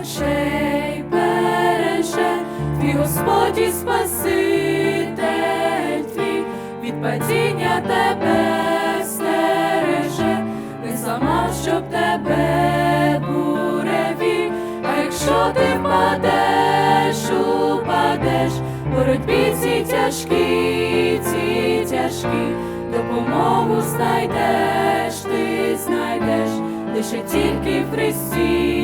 очей береже, твій Господь і Спаситель твій, від падіння тебе стереже, не зламав, щоб тебе буреві, а якщо ти впадеш, упадеш, боротьбі ці тяжкі, ці тяжкі, допомогу знайдеш, ти знайдеш, лише тільки в Христі,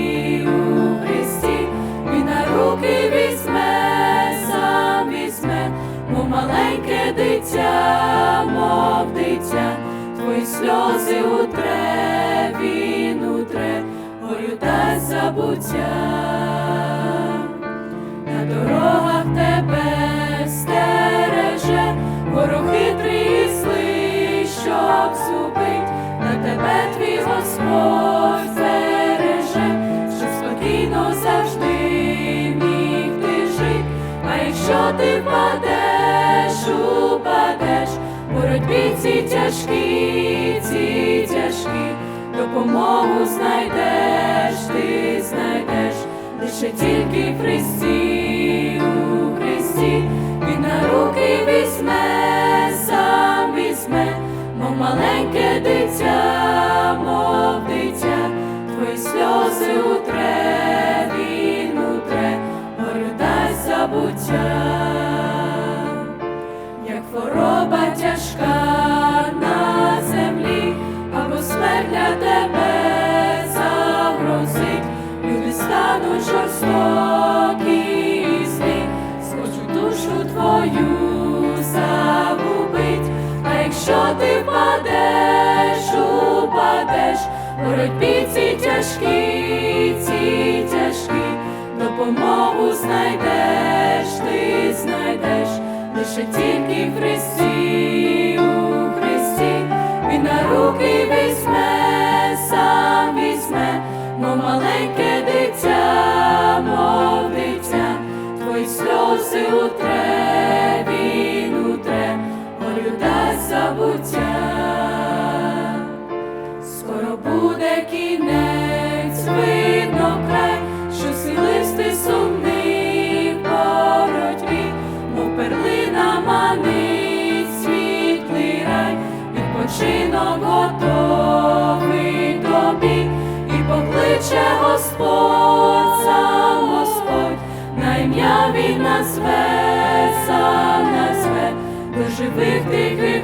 маленьке дитя, мов дитя, твої сльози утре, він утре, горю та забуття. На дорогах тебе стереже, ворог хитрий злий, щоб зубить, на тебе твій Господь береже, спокійно завжди міг ти жить, в боротьбі ці тяжкі, ці тяжкі, допомогу знайдеш, ти знайдеш. Лише тільки в Христі, у Христі, Він на руки візьме, сам візьме, мов маленьке дитя, мов дитя, твої сльози утре, він утре, горю дай забуття стануть жорстокі і злі, схочуть душу твою загубить, а якщо ти впадеш, упадеш, боротьбі ці тяжкі, ці тяжкі, допомогу знайдеш, ти знайдеш. Лише тільки в Христі, у Христі, Він на руки візьме, сам візьме, мов маленьке Скоро буде кінець, видно край, що силисти сумний в боротьбі, мов перлина манить світлий рай, відпочинок готовий тобі, і покличе Господь, сам Господь, на ім'я він назве, сам назве, до живих тихих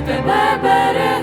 тебе берегли,